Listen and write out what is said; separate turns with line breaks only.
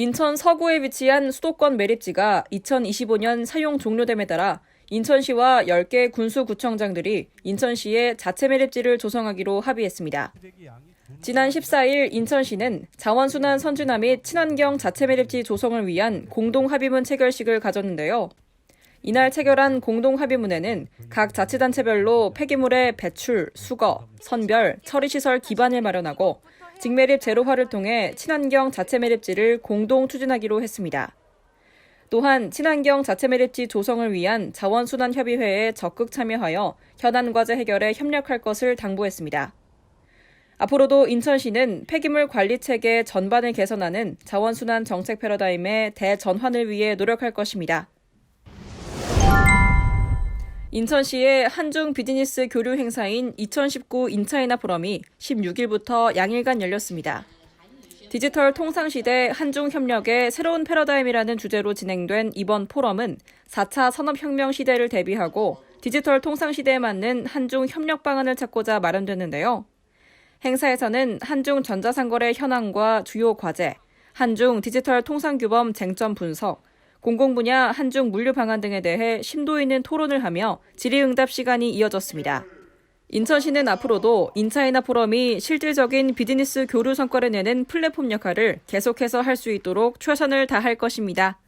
인천 서구에 위치한 수도권 매립지가 2025년 사용 종료됨에 따라 인천시와 10개 군수구청장들이 인천시에 자체 매립지를 조성하기로 합의했습니다. 지난 14일 인천시는 자원순환 선진화 및 친환경 자체 매립지 조성을 위한 공동 합의문 체결식을 가졌는데요. 이날 체결한 공동 합의문에는 각 자치단체별로 폐기물의 배출, 수거, 선별, 처리시설 기반을 마련하고 직매립 제로화를 통해 친환경 자체 매립지를 공동 추진하기로 했습니다. 또한 친환경 자체 매립지 조성을 위한 자원순환 협의회에 적극 참여하여 현안 과제 해결에 협력할 것을 당부했습니다. 앞으로도 인천시는 폐기물 관리 체계 전반을 개선하는 자원순환 정책 패러다임의 대전환을 위해 노력할 것입니다. 인천시의 한중 비즈니스 교류 행사인 2019 인차이나 포럼이 16일부터 양일간 열렸습니다. 디지털 통상시대 한중 협력의 새로운 패러다임이라는 주제로 진행된 이번 포럼은 4차 산업혁명 시대를 대비하고 디지털 통상시대에 맞는 한중 협력 방안을 찾고자 마련됐는데요. 행사에서는 한중 전자상거래 현황과 주요 과제, 한중 디지털 통상규범 쟁점 분석, 공공분야 한중 물류 방안 등에 대해 심도 있는 토론을 하며 질의응답 시간이 이어졌습니다. 인천시는 앞으로도 인차이나 포럼이 실질적인 비즈니스 교류 성과를 내는 플랫폼 역할을 계속해서 할 수 있도록 최선을 다할 것입니다.